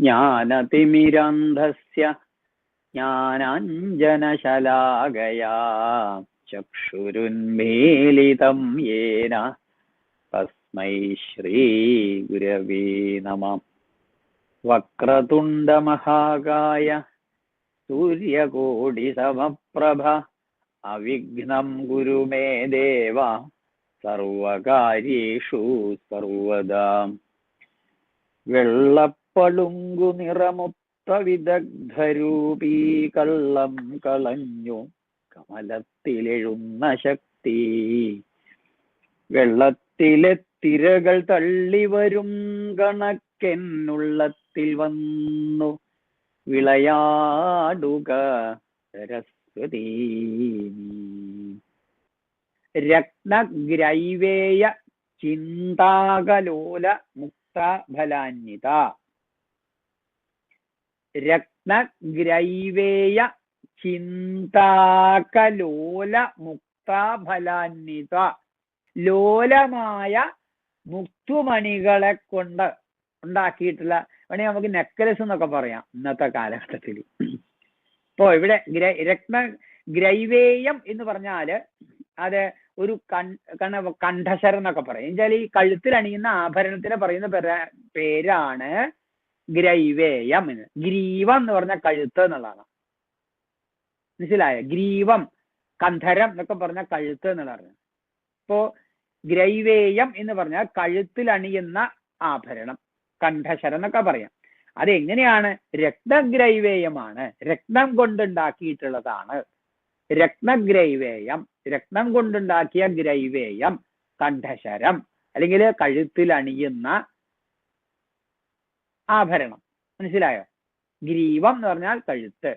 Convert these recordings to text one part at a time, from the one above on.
ജ്ഞാനതിമിരാന്ധസ്യ ജ്ഞാനാഞ്ജനശലാകയാ ചക്ഷുരുന്മീലിതം യേന തസ്മൈ ശ്രീഗുരവേ നമ വക്രതുണ്ടമഹാകായ സൂര്യകോടിസമപ്രഭ അവിഘ്നം കുരു മേ ദേവ സർവകാര്യേഷു സർവദാ വെള്ളപ്പളുങ്കു നിറമൊത്ത വിദഗ്ധരൂപീ കള്ളം കളഞ്ഞു. കമലത്തിലെഴുന്ന ശക്തി. വെള്ളത്തിലെ തിരകൾ തള്ളി വരും കണക്കെന്നുള്ളത്തിൽ വന്നു. വിളയാടുക സരസ്വതീ രത്നഗ്രൈവേയ ചിന്താകലോല മുക്തഫലാന്വിത രത്നഗ്രൈവേയ ചിന്താകലോല മുക്താഫലാന്വിത ലോലമായ മുക്തുമണികളെ കൊണ്ട് ഉണ്ടാക്കിയിട്ടുള്ള വേണമെങ്കിൽ നമുക്ക് നെക്ലസ് എന്നൊക്കെ പറയാം ഇന്നത്തെ കാലഘട്ടത്തിൽ. ഇപ്പോ ഇവിടെ രത്ന ഗ്രൈവേയം എന്ന് പറഞ്ഞാൽ അത് ഒരു കണ കണ്ഠശരം എന്നൊക്കെ പറയും. എന്നുവെച്ചാൽ ഈ കഴുത്തിൽ അണിയുന്ന ആഭരണത്തിനെ പറയുന്ന പേരാണ് ഗ്രൈവേയം എന്ന്. ഗ്രീവം എന്ന് പറഞ്ഞ കഴുത്ത് എന്നുള്ളതാണ്. മനസ്സിലായ? ഗ്രീവം കന്ധരം എന്നൊക്കെ പറഞ്ഞ കഴുത്ത് എന്നുള്ളതാണ്. ഇപ്പോ ഗ്രൈവേയം എന്ന് പറഞ്ഞാൽ കഴുത്തിൽ അണിയുന്ന ആഭരണം കണ്ഠശരം എന്നൊക്കെ പറയാം. അതെങ്ങനെയാണ്? രത്നഗ്രൈവേയമാണ് രക്തം കൊണ്ടുണ്ടാക്കിയിട്ടുള്ളതാണ്. രക്തഗ്രൈവേയം രക്തം കൊണ്ടുണ്ടാക്കിയ ഗ്രൈവേയം കണ്ഠശരം. അല്ലെങ്കിൽ കഴുത്തിൽ അണിയുന്ന ആഭരണം. മനസ്സിലായോ? ഗ്രീവം എന്ന് പറഞ്ഞാൽ കഴുത്ത്.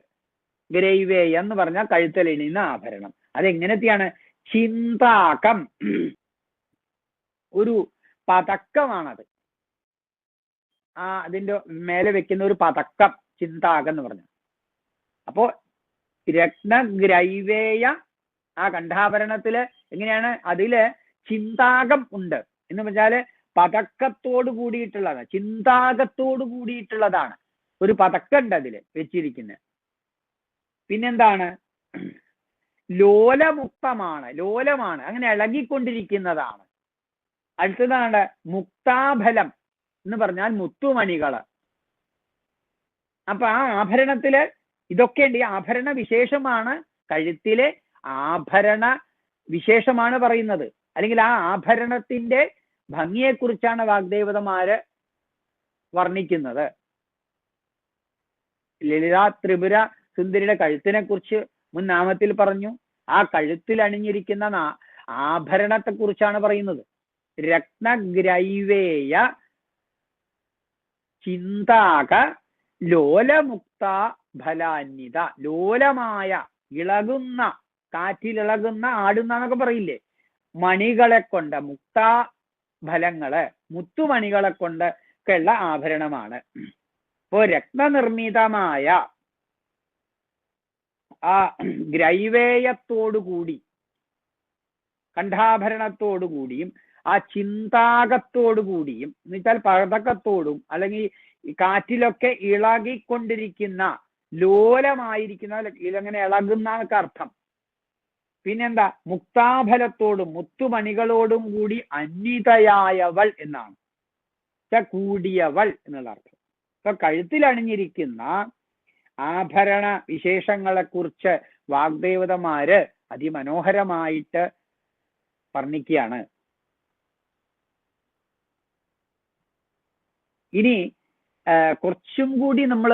ഗ്രൈവേയ എന്ന് പറഞ്ഞാൽ കഴുത്തിൽ അണിയുന്ന ആഭരണം. അതെങ്ങനത്തെയാണ്? ചിന്താകം. ഒരു പതക്കമാണത്. ആ അതിന്റെ മേലെ വെക്കുന്ന ഒരു പതക്കം ചിന്താകം എന്ന് പറഞ്ഞു അപ്പോ രത്നഗ്രൈവേയ ആ കണ്ഠാഭരണത്തിൽ എങ്ങനെയാണ്? അതിൽ ചിന്താകം ഉണ്ട്. എന്ന് വെച്ചാൽ പതക്കത്തോട് കൂടിയിട്ടുള്ളതാണ് ചിന്താകത്തോട് കൂടിയിട്ടുള്ളതാണ്. ഒരു പതക്കം ഉണ്ട് അതിൽ വെച്ചിരിക്കുന്നത് പിന്നെന്താണ്? ലോലമുക്തമാണ് ലോലമാണ് അങ്ങനെ ഇളകിക്കൊണ്ടിരിക്കുന്നതാണ്. അടുത്തതാണ് മുക്താഫലം എന്ന് പറഞ്ഞാൽ മുത്തുമണികൾ. അപ്പൊ ആ ആഭരണത്തിൽ ഇതൊക്കെ ഉണ്ട് ഈ ആഭരണ വിശേഷമാണ് കഴുത്തിലെ ആഭരണ വിശേഷമാണ് പറയുന്നത്. അല്ലെങ്കിൽ ആ ആഭരണത്തിന്റെ ഭംഗിയെക്കുറിച്ചാണ് വാഗ്ദേവതമാര് വർണിക്കുന്നത്. ലളിത ത്രിപുര സുന്ദരിയുടെ കഴുത്തിനെ കുറിച്ച് മുൻ നാമത്തിൽ പറഞ്ഞു. ആ കഴുത്തിൽ അണിഞ്ഞിരിക്കുന്ന ആഭരണത്തെ കുറിച്ചാണ് പറയുന്നത്. രത്നഗ്രൈവേയ ചിന്താക ലോലമുക്ത ഫലാന്യത ലോലമായ ഇളകുന്ന കാറ്റിലിളകുന്ന ആടുന്ന എന്നൊക്കെ പറയില്ലേ? മണികളെ കൊണ്ട് മുക്ത ഫലങ്ങൾ മുത്തുമണികളെ കൊണ്ട് ഒക്കെയുള്ള ആഭരണമാണ്. ഇപ്പോ രത്നനിർമ്മിതമായ ആ ഗ്രൈവേയത്തോടു കൂടി കണ്ഠാഭരണത്തോടു കൂടിയും ആ ചിന്താകത്തോടു കൂടിയും എന്ന് വെച്ചാൽ പതക്കത്തോടും അല്ലെങ്കിൽ കാറ്റിലൊക്കെ ഇളകിക്കൊണ്ടിരിക്കുന്ന ലോലമായിരിക്കുന്ന ഇങ്ങനെ ഇളകുന്ന അർത്ഥം. പിന്നെന്താ? മുക്താഫലത്തോടും മുത്തുമണികളോടും കൂടി അന്വിതയായവൾ എന്നാണ്. കൂടിയവൾ എന്നുള്ള അർത്ഥം. ഇപ്പൊ കഴുത്തിൽ അണിഞ്ഞിരിക്കുന്ന ആഭരണ വിശേഷങ്ങളെ കുറിച്ച് വാഗ്ദേവതമാര് അതിമനോഹരമായിട്ട് വർണിക്കുകയാണ്. ഇനി കുറച്ചും കൂടി നമ്മൾ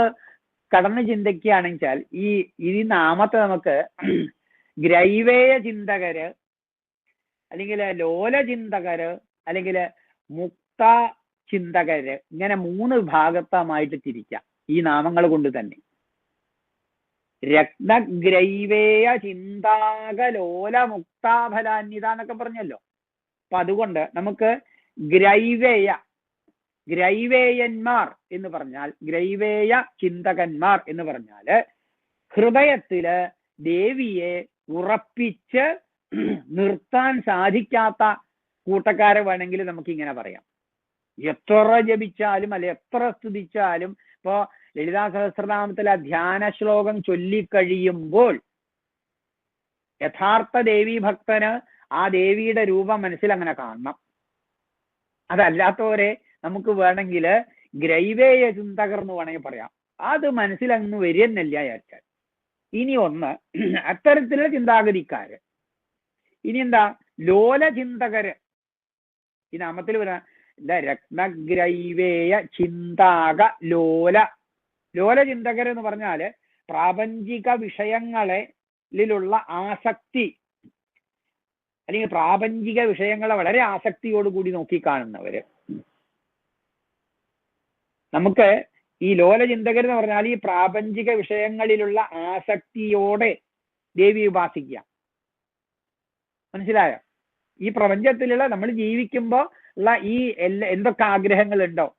കടന്നു ചിന്തിക്കുകയാണെങ്കിൽ ഈ ഈ നാമത്തെ നമുക്ക് ഗ്രൈവേയ ചിന്തകര് അല്ലെങ്കിൽ ലോല ചിന്തകര് അല്ലെങ്കിൽ മുക്ത ചിന്തകര് ഇങ്ങനെ മൂന്ന് ഭാഗത്തമായിട്ട് തിരിക്കാം ഈ നാമങ്ങൾ കൊണ്ട് തന്നെ. രത്നഗ്രൈവേയ ചിന്താകലോല മുക്താഫലാന്യത എന്നൊക്കെ പറഞ്ഞല്ലോ. അപ്പൊ അതുകൊണ്ട് നമുക്ക് ഗ്രൈവേയ ഗ്രൈവേയന്മാർ എന്ന് പറഞ്ഞാൽ ഗ്രൈവേയ ചിന്തകന്മാർ എന്ന് പറഞ്ഞാൽ ഹൃദയത്തിൽ ദേവിയെ ഉറപ്പിച്ച് നിർത്താൻ സാധിക്കാത്ത കൂട്ടക്കാരെ വേണമെങ്കിൽ നമുക്ക് ഇങ്ങനെ പറയാം. എത്ര ജപിച്ചാലും അല്ലെ എത്ര സ്തുതിച്ചാലും ഇപ്പോ ലളിതാ സഹസ്രനാമത്തിലെ ധ്യാന ശ്ലോകം ചൊല്ലിക്കഴിയുമ്പോൾ യഥാർത്ഥ ദേവി ഭക്തന് ആ ദേവിയുടെ രൂപം മനസ്സിൽ അങ്ങനെ കാണണം. അതല്ലാത്തവരെ നമുക്ക് വേണമെങ്കിൽ ഗ്രൈവേയ ചിന്തകർ എന്ന് വേണമെങ്കിൽ പറയാം. അത് മനസ്സിലങ്ങ് വരുന്നില്ല വിചാരിച്ചാൽ. ഇനി ഒന്ന് അത്തരത്തിലുള്ള ചിന്താഗതിക്കാര്. ഇനി എന്താ? ലോല ചിന്തകര് ഈ നാമത്തിൽ വരാ രത്നഗ്രൈവേയ ചിന്താക ലോല. ലോല ചിന്തകര് എന്ന് പറഞ്ഞാൽ പ്രാപഞ്ചിക വിഷയങ്ങളിലുള്ള ആസക്തി. അല്ലെങ്കിൽ പ്രാപഞ്ചിക വിഷയങ്ങളെ വളരെ ആസക്തിയോടുകൂടി നോക്കിക്കാണുന്നവര് നമുക്ക് ഈ ലോല ചിന്തകർ എന്ന് പറഞ്ഞാൽ ഈ പ്രാപഞ്ചിക വിഷയങ്ങളിലുള്ള ആസക്തിയോടെ ദേവി ഉപാസിക്കുക. മനസ്സിലായോ? ഈ പ്രപഞ്ചത്തിലുള്ള നമ്മൾ ജീവിക്കുമ്പോൾ ഉള്ള ഈ എല്ലാ എന്തൊക്കെ ആഗ്രഹങ്ങളുണ്ടോ?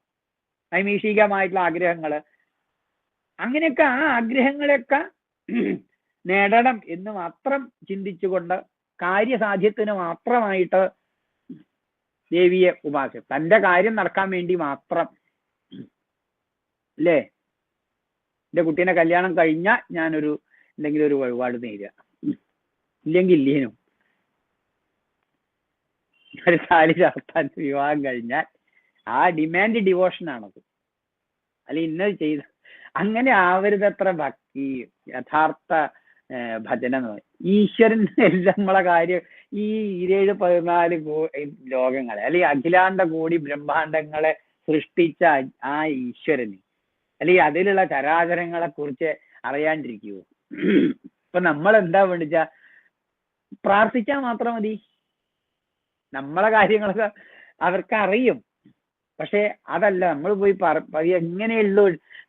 നൈമീഷികമായിട്ടുള്ള ആഗ്രഹങ്ങൾ അങ്ങനെയൊക്കെ ആ ആഗ്രഹങ്ങളെയൊക്കെ നേടണം എന്ന് മാത്രം ചിന്തിച്ചുകൊണ്ട് കാര്യസാധ്യത്തിന് മാത്രമായിട്ട് ദേവിയെ ഉപാസിക്കും. തന്റെ കാര്യം നടക്കാൻ വേണ്ടി മാത്രം. അല്ലേ എന്റെ കുട്ടീനെ കല്യാണം കഴിഞ്ഞാൽ ഞാനൊരു എന്തെങ്കിലും ഒരു വഴിപാട് നേരുക ഇല്ലെങ്കിൽ ഇല്ലേനും. ഒരു താലി ചാർത്താൻ വിവാഹം കഴിഞ്ഞാൽ ആ ഡിമാൻഡ് ഡിവോഷൻ ആണത്. അല്ലെ ഇന്നത് ചെയ്ത അങ്ങനെ ആവരുതത്ര ഭക്തി യഥാർത്ഥ ഭജന. ഈശ്വരൻ നമ്മളെ കാര്യം ഈ ഇരുപത് പതിനാല് ലോകങ്ങളെ അല്ലെങ്കിൽ അഖിലാണ്ട കോടി ബ്രഹ്മാണ്ടങ്ങളെ സൃഷ്ടിച്ച ആ ഈശ്വരന് അല്ലെങ്കിൽ അതിലുള്ള ചരാചരങ്ങളെ കുറിച്ച് അറിയാണ്ടിരിക്കുവോ? ഇപ്പൊ നമ്മൾ എന്താ വേണ്ടിച്ച പ്രാർത്ഥിച്ചാൽ മാത്രം മതി. നമ്മളെ കാര്യങ്ങളൊക്കെ അവർക്ക് അറിയും. പക്ഷെ അതല്ല നമ്മൾ പോയി എങ്ങനെയുള്ളൂ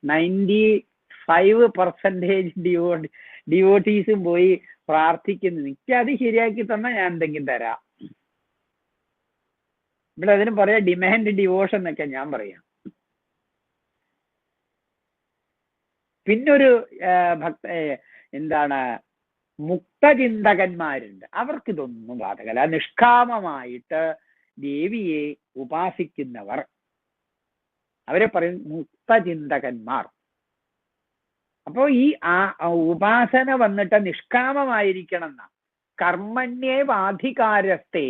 നയന്റി ഫൈവ് പെർസെന്റേജ് ഡിവോ ഡിവോട്ടീസും പോയി പ്രാർത്ഥിക്കുന്നു. എനിക്ക് അത് ശരിയാക്കി തന്നാൽ ഞാൻ എന്തെങ്കിലും തരാം. ഇവിടെ അതിന് പറയാം ഡിമാൻഡ് ഡിവോഷൻ എന്നൊക്കെ ഞാൻ പറയാം. പിന്നൊരു ഭക്ത എന്താണ് മുക്തചിന്തകന്മാരുണ്ട്. അവർക്ക് ഇതൊന്നും ബാധകല്ല. നിഷ്കാമമായിട്ട് ദേവിയെ ഉപാസിക്കുന്നവർ അവരെ പറയും മുക്തചിന്തകന്മാർ. അപ്പോ ഈ ആ ഉപാസന വന്നിട്ട് നിഷ്കാമമായിരിക്കണം കർമ്മണ്യേ വാധികാരത്തെ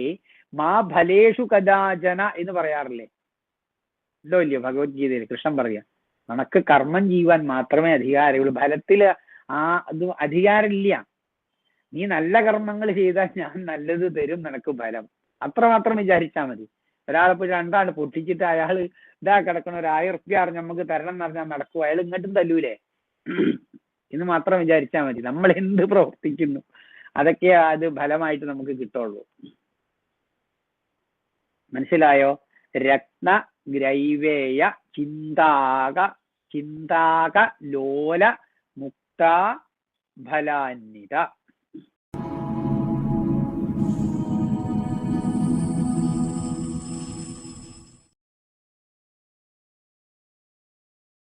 മാ ഫലേഷു കഥാചന എന്ന് പറയാറില്ലേ? ഉണ്ടോ ഇല്ലയോ ഭഗവത്ഗീതയിൽ കൃഷ്ണൻ പറയാ നിനക്ക് കർമ്മം ചെയ്യുവാൻ മാത്രമേ അധികാരമുള്ളൂ. ഫലത്തിൽ ആ അത് അധികാരമില്ല. നീ നല്ല കർമ്മങ്ങൾ ചെയ്താൽ ഞാൻ നല്ലത് തരും നിനക്ക് ഫലം. അത്രമാത്രം വിചാരിച്ചാൽ മതി. ഒരാളിപ്പോ രണ്ടാണ് പൊട്ടിച്ചിട്ട് അയാൾ ഇതാ കിടക്കണ ഒരു ആയിരം റുപ്യ നമുക്ക് തരണം എന്ന് പറഞ്ഞാൽ നടക്കും അയാൾ ഇങ്ങോട്ടും തല്ലൂലേ? എന്ന് മാത്രം വിചാരിച്ചാൽ മതി. നമ്മൾ എന്ത് പ്രവർത്തിക്കുന്നു? അതൊക്കെ അത് ഫലമായിട്ട് നമുക്ക് കിട്ടുള്ളൂ. മനസ്സിലായോ? രത്ന ഗ്രൈവേയ ചിന്താക ചിന്താക ലോല മുക്ത ഫലാന്വിത.